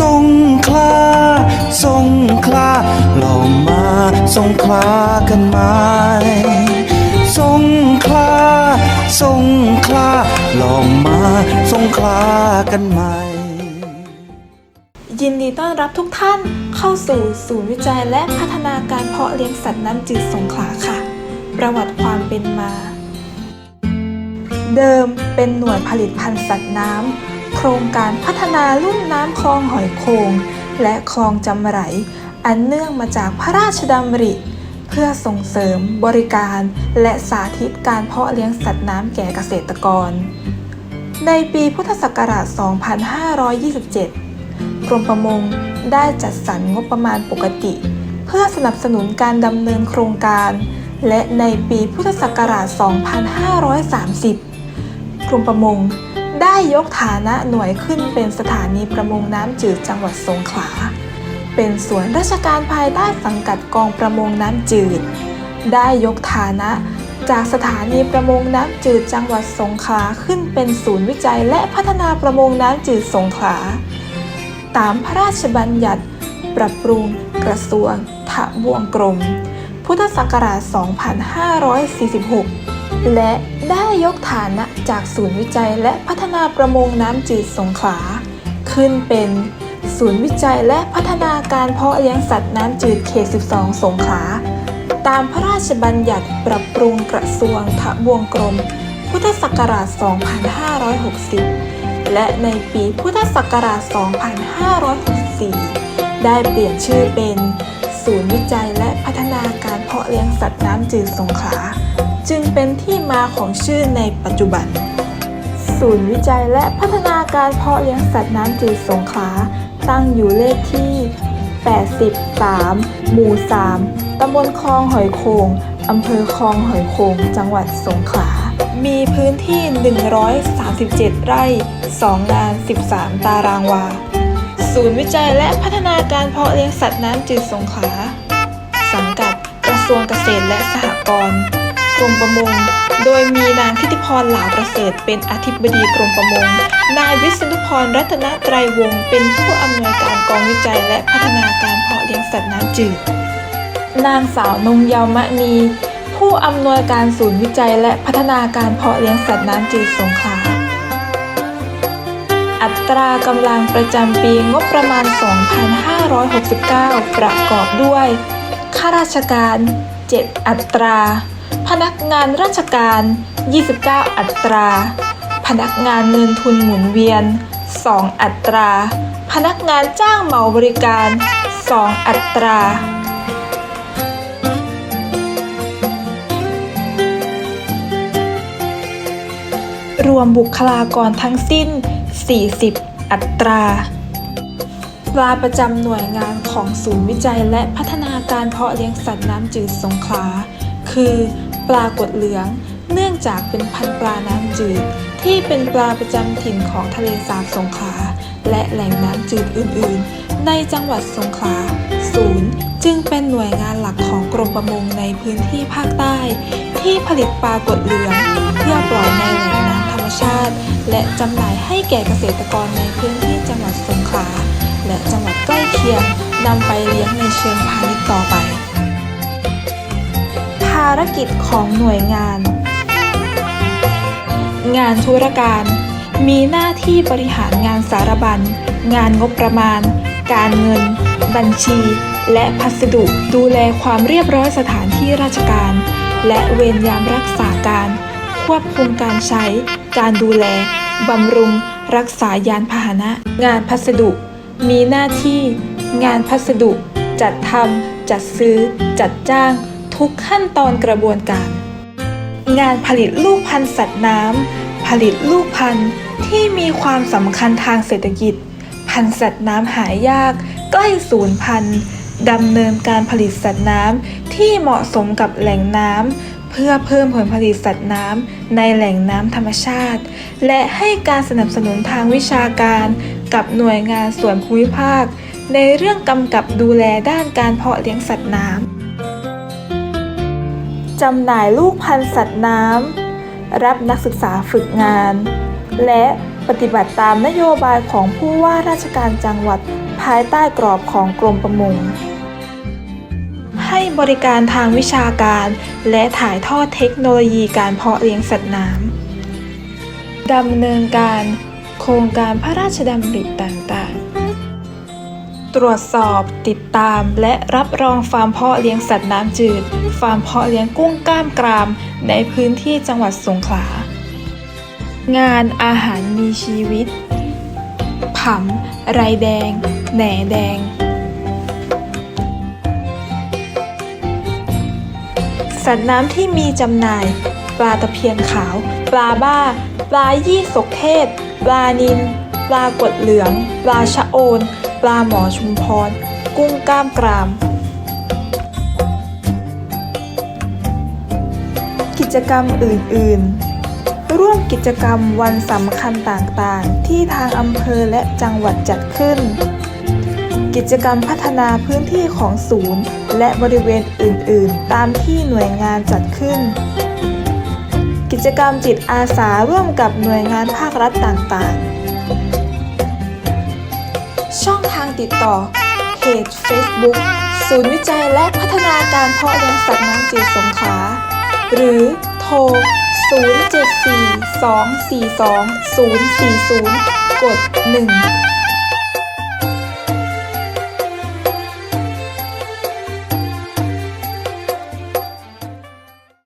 สงขลาสงขลาลองมาสงขลากันไหมสงขลาสงขลาลองมาสงขลากันไหมยินดีต้อนรับทุกท่านเข้าสู่ศูนย์วิจัยและพัฒนาการเพาะเลี้ยงสัตว์น้ำจืดสงขลาค่ะ ประวัติความเป็นมา เดิมเป็นหน่วยผลิตพันธุ์สัตว์น้ำ โครงการพัฒนาลุ่มน้ำคลองหอยโขงและคลองจำไหรอันเนื่องมาจากพระราชดำริ เพื่อส่งเสริมบริการและสาธิตการเพาะเลี้ยงสัตว์น้ำแก่เกษตรกร ในปีพุทธศักราช 2527 กรมประมงได้จัดสรรงบประมาณปกติ เพื่อสนับสนุนการดำเนินโครงการ และในปีพุทธศักราช 2530 กรมประมง ได้ยกฐานะหน่วยขึ้นเป็นสถานีประมงน้ำจืดจังหวัดสงขลา เป็นส่วนราชการภายใต้สังกัดกองประมงน้ำจืด ได้ยกฐานะจากสถานีประมงน้ำจืดจังหวัดสงขลาขึ้นเป็นศูนย์วิจัยและพัฒนาประมงน้ำจืดสงขลา ตามพระราชบัญญัติ ปรับปรุงกระทรวงทะบวงกรม พุทธศักราช 2546 และได้ยกฐานะจากศูนย์วิจัยและพัฒนาประมงน้ำจืดสงขลา ขึ้นเป็น ศูนย์วิจัยและพัฒนาการเพาะเลี้ยงสัตว์น้ำจืดเขต 12 สงขลา ตามพระราชบัญญัติปรับปรุงกระทรวงทะบวงกรม พุทธศักราช 2560 และในปีพุทธศักราช 2564 ได้เปลี่ยนชื่อเป็น ศูนย์วิจัยและพัฒนาการเพาะเลี้ยงสัตว์น้ำจืดสงขลา จึงเป็นที่มาของชื่อในปัจจุบัน ศูนย์วิจัยและพัฒนาการเพาะเลี้ยงสัตว์น้ำจืดสงขลาตั้งอยู่เลขที่ 83 หมู่ 3 ตำบลคลองหอยโขงอำเภอคลองหอยโขงจังหวัดสงขลา มีพื้นที่ 137 ไร่ 2 งาน 13 ตารางวา ศูนย์วิจัยและพัฒนาการเพาะเลี้ยงสัตว์น้ำจืดสงขลา สังกัดกระทรวงเกษตรและสหกรณ์ กรมประมง โดยมีนางทิติพรหลาประเสริฐเป็นอธิบดีกรมประมง นายวิษณุพรรัตนไตรวงศ์เป็นผู้อำนวยการกองวิจัยและพัฒนาการเพาะเลี้ยงสัตว์น้ำจืด นางสาวนงเยาวมะนี ผู้อำนวยการศูนย์วิจัยและพัฒนาการเพาะเลี้ยงสัตว์น้ำจืดสงขลาอัตรากำลังประจำปีงบประมาณ 2569 ประกอบด้วย ข้าราชการ 7 อัตรา พนักงานราชการ 29 อัตรา พนักงานเงินทุนหมุนเวียน 2 อัตรา พนักงานจ้างเหมาบริการ 2 อัตรารวมบุคลากรทั้งสิ้น 40 อัตรา ปลาประจำหน่วยงานของศูนย์วิจัยและพัฒนาการเพาะเลี้ยงสัตว์น้ำจืดสงขลา คือ ปลากดเหลือง เนื่องจากเป็นพันธุ์ปลาน้ำจืด ที่เป็นปลาประจำถิ่นของทะเลสาบสงขลา และแหล่งน้ำจืดอื่น ๆ ในจังหวัดสงขลาศูนย์จึงเป็นหน่วยงานหลักของกรมประมงในพื้นที่ภาคใต้ ที่ผลิตปลากดเหลือง เพื่อปล่อยในแหล่งน้ำธรรมชาติ และจำหน่ายให้แก่เกษตรกรในพื้นที่จังหวัดสงขลาและจังหวัดใกล้เคียงนำไปเลี้ยงในเชิงพาณิชย์ต่อไปารกิจของหน่วยงาน งานธุรการ มีหน้าที่บริหารงานสารบัญ งานงบประมาณ การเงิน บัญชี และพัสดุดูแลความเรียบร้อยสถานที่ราชการ และเวรยามรักษาการ ควบคุมการใช้ การดูแลบำรุง รักษายานพาหนะ งานพัสดุ มีหน้าที่ งานพัสดุ จัดทำจัดซื้อ จัดจ้าง ทุกขั้นตอนกระบวนการ งานผลิตลูกพันธุ์สัตว์น้ำผลิตลูกพันธุ์ที่มีความสำคัญทางเศรษฐกิจ พันธุ์สัตว์น้ำหายาก ใกล้สูญพันธุ์ดำเนินการผลิตสัตว์น้ำที่เหมาะสมกับแหล่งน้ำเพื่อเพิ่มผลผลิตสัตว์น้ำในแหล่งน้ำธรรมชาติ และให้การสนับสนุนทางวิชาการ กับหน่วยงานส่วนภูมิภาค ในเรื่องกำกับดูแลด้านการเพาะเลี้ยงสัตว์น้ำ จำหน่ายลูกพันธุ์สัตว์น้ำ รับนักศึกษาฝึกงาน และปฏิบัติตามนโยบายของผู้ว่าราชการจังหวัดภายใต้กรอบของกรมประมง ให้บริการทางวิชาการ และถ่ายทอดเทคโนโลยีการเพาะเลี้ยงสัตว์น้ำดำเนินการโครงการพระราชดำริต่างๆ ตรวจสอบ ติดตาม และรับรองฟาร์มเพาะเลี้ยงสัตว์น้ำจืด ฟาร์มเพาะเลี้ยงกุ้งกล้ามกราม ในพื้นที่จังหวัดสงขลา งานอาหารมีชีวิต ผำไรแดง แหน่แดง สัตว์น้ำที่มีจำหน่าย ปลาตะเพียนขาว ปลาบ้า ปลายี่สกเทศ ปลานิลปลากดเหลือง ปลาชะโอน ปลาหมอชุมพร กุ้งกล้ามกราม กิจกรรมอื่น ๆ ร่วมกิจกรรมวันสำคัญต่างๆ ที่ทางอำเภอและจังหวัดจัดขึ้น กิจกรรมพัฒนาพื้นที่ของศูนย์ และบริเวณอื่น ๆ ตามที่หน่วยงานจัดขึ้นกิจกรรมจิตอาสาร่วมกับหน่วยงานภาครัฐต่างๆ ติดต่อเพจ Facebook ศูนย์วิจัยและพัฒนาการเพาะเลี้ยงสัตว์น้ำจืดสงขลาหรือโทร 074 242 040 กด 1